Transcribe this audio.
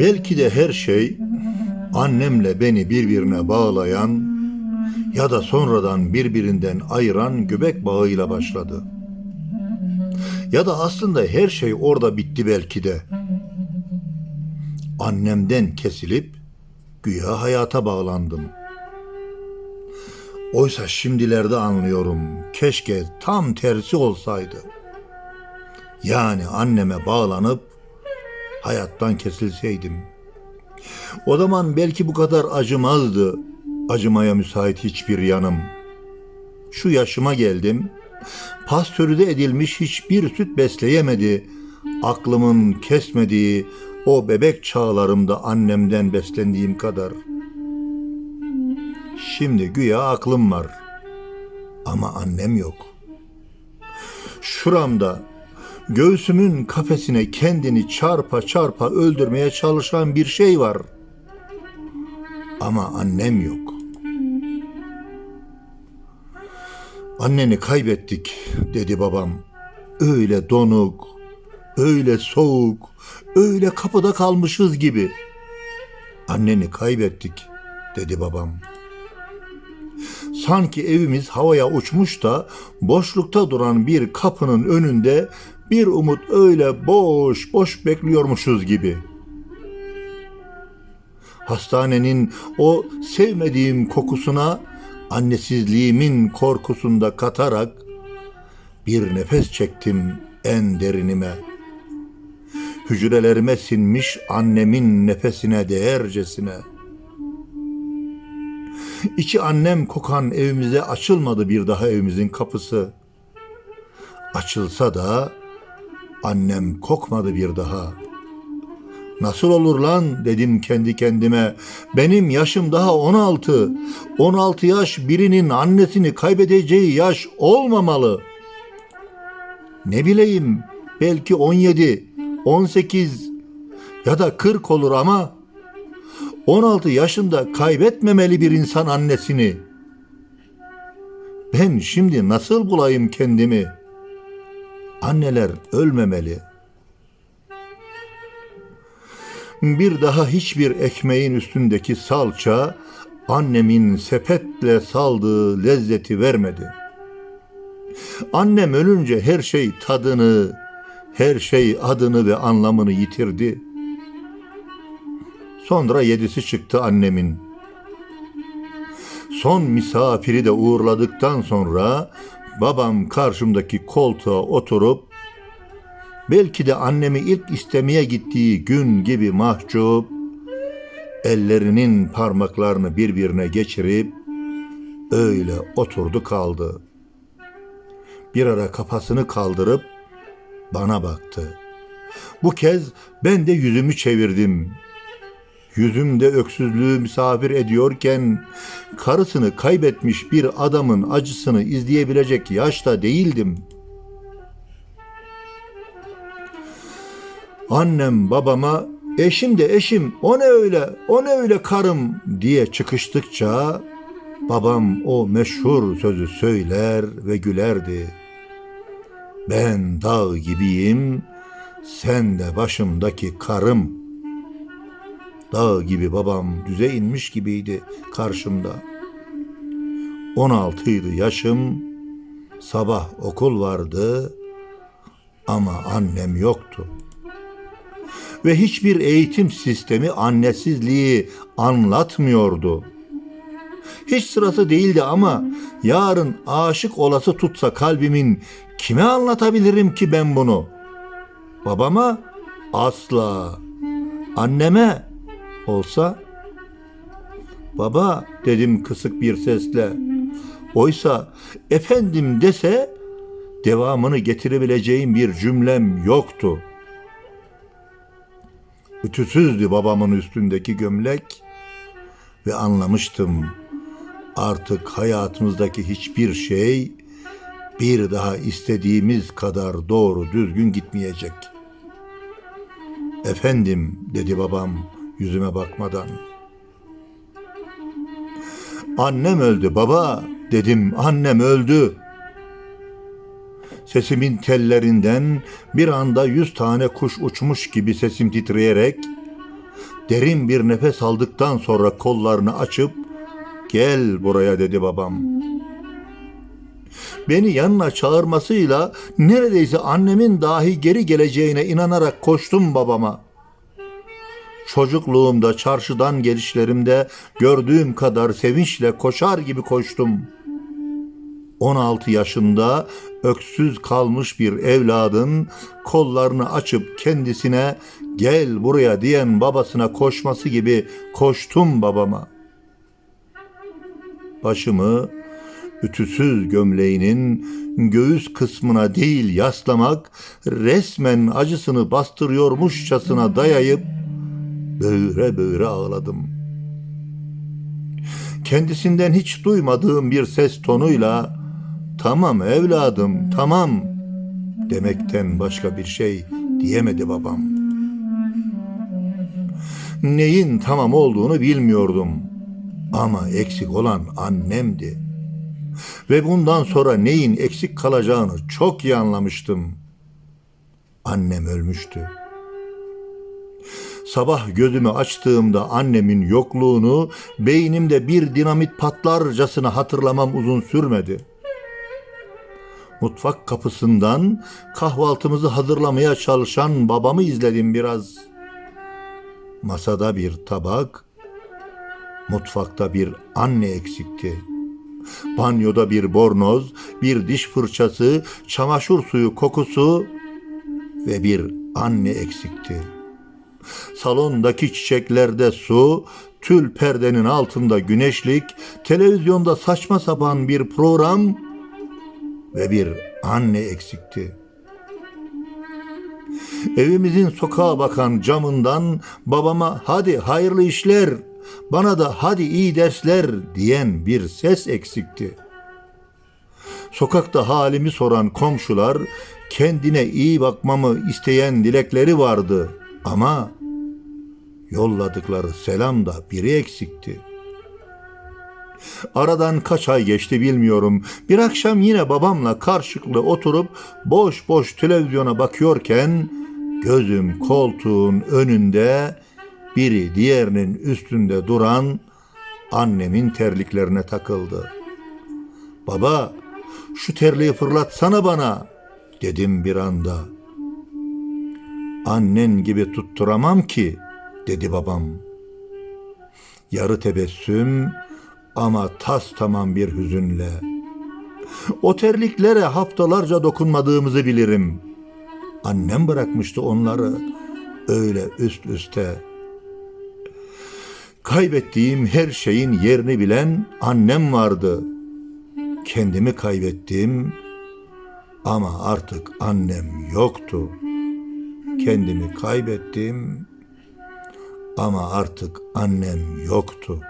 Belki de her şey annemle beni birbirine bağlayan ya da sonradan birbirinden ayıran göbek bağıyla başladı. Ya da aslında her şey orada bitti belki de. Annemden kesilip güya hayata bağlandım. Oysa şimdilerde anlıyorum. Keşke tam tersi olsaydı. Yani anneme bağlanıp hayattan kesilseydim. O zaman belki bu kadar acımazdı acımaya müsait hiçbir yanım. Şu yaşıma geldim. Pastörize edilmiş hiçbir süt besleyemedi. Aklımın kesmediği o bebek çağlarımda annemden beslendiğim kadar. Şimdi güya aklım var. Ama annem yok. Şuramda göğsümün kafesine kendini çarpa çarpa öldürmeye çalışan bir şey var. Ama annem yok. Anneni kaybettik dedi babam. Öyle donuk, öyle soğuk, öyle kapıda kalmışız gibi. Anneni kaybettik dedi babam. Sanki evimiz havaya uçmuş da boşlukta duran bir kapının önünde bir umut öyle boş boş bekliyormuşuz gibi. Hastanenin o sevmediğim kokusuna annesizliğimin korkusunda katarak bir nefes çektim en derinime. Hücrelerime sinmiş annemin nefesine değercesine. İçi annem kokan evimize açılmadı bir daha evimizin kapısı. Açılsa da annem kokmadı bir daha. Nasıl olur lan dedim kendi kendime. Benim yaşım daha 16. 16 yaş birinin annesini kaybedeceği yaş olmamalı. Ne bileyim belki 17, 18 ya da 40 olur ama 16 yaşında kaybetmemeli bir insan annesini. Ben şimdi nasıl bulayım kendimi? Anneler ölmemeli. Bir daha hiçbir ekmeğin üstündeki salça annemin sepetle saldığı lezzeti vermedi. Annem ölünce her şey tadını, her şey adını ve anlamını yitirdi. Sonra yedisi çıktı annemin. Son misafiri de uğurladıktan sonra babam karşımdaki koltuğa oturup belki de annemi ilk istemeye gittiği gün gibi mahcup ellerinin parmaklarını birbirine geçirip öyle oturdu kaldı. Bir ara kafasını kaldırıp bana baktı. Bu kez ben de yüzümü çevirdim. Yüzümde öksüzlüğü misafir ediyorken karısını kaybetmiş bir adamın acısını izleyebilecek yaşta değildim. Annem babama eşim de eşim o ne öyle o ne öyle karım diye çıkıştıkça babam o meşhur sözü söyler ve gülerdi. Ben dağ gibiyim, sen de başımdaki karım.'' Dağ gibi babam düze inmiş gibiydi karşımda. 16'ydı yaşım, sabah okul vardı ama annem yoktu. Ve hiçbir eğitim sistemi annesizliği anlatmıyordu. Hiç sırası değildi ama yarın aşık olası tutsa kalbimin kime anlatabilirim ki ben bunu? Babama asla. Anneme olsa baba dedim kısık bir sesle. Oysa efendim dese devamını getirebileceğim bir cümlem yoktu. Ütüsüzdü babamın üstündeki gömlek ve anlamıştım artık hayatımızdaki hiçbir şey bir daha istediğimiz kadar doğru düzgün gitmeyecek. Efendim dedi babam yüzüme bakmadan. Annem öldü baba dedim annem öldü. Sesimin tellerinden bir anda yüz tane kuş uçmuş gibi sesim titreyerek Derin bir nefes aldıktan sonra kollarını açıp gel buraya dedi babam. Beni yanına çağırmasıyla neredeyse annemin dahi geri geleceğine inanarak koştum babama. Çocukluğumda çarşıdan gelişlerimde gördüğüm kadar sevinçle koşar gibi koştum. 16 yaşında öksüz kalmış bir evladın kollarını açıp kendisine gel buraya diyen babasına koşması gibi koştum babama. Başımı ütüsüz gömleğinin göğüs kısmına değil yaslamak resmen acısını bastırıyormuşçasına dayayıp böğüre böğüre ağladım. Kendisinden hiç duymadığım bir ses tonuyla tamam evladım tamam demekten başka bir şey diyemedi babam. Neyin tamam olduğunu bilmiyordum ama eksik olan annemdi. Ve bundan sonra neyin eksik kalacağını çok iyi anlamıştım. Annem ölmüştü. Sabah gözümü açtığımda annemin yokluğunu beynimde bir dinamit patlarcasına hatırlamam uzun sürmedi. Mutfak kapısından kahvaltımızı hazırlamaya çalışan babamı izledim biraz. Masada bir tabak, mutfakta bir anne eksikti. Banyoda bir bornoz, bir diş fırçası, çamaşır suyu kokusu ve bir anne eksikti. Salondaki çiçeklerde su, tül perdenin altında güneşlik, televizyonda saçma sapan bir program ve bir anne eksikti. Evimizin sokağa bakan camından babama hadi hayırlı işler, bana da hadi iyi dersler diyen bir ses eksikti. Sokakta halimi soran komşular kendine iyi bakmamı isteyen dilekleri vardı ama yolladıkları selam da biri eksikti. Aradan kaç ay geçti bilmiyorum. Bir akşam yine babamla karşılıklı oturup boş boş televizyona bakıyorken gözüm koltuğun önünde biri diğerinin üstünde duran annemin terliklerine takıldı. Baba şu terliği fırlatsana bana dedim bir anda. Annen gibi tutturamam ki dedi babam. Yarı tebessüm ama tas tamam bir hüzünle. O terliklere haftalarca dokunmadığımızı bilirim. Annem bırakmıştı onları öyle üst üste. Kaybettiğim her şeyin yerini bilen annem vardı. Kendimi kaybettim ama artık annem yoktu. Kendimi kaybettim ama artık annem yoktu.''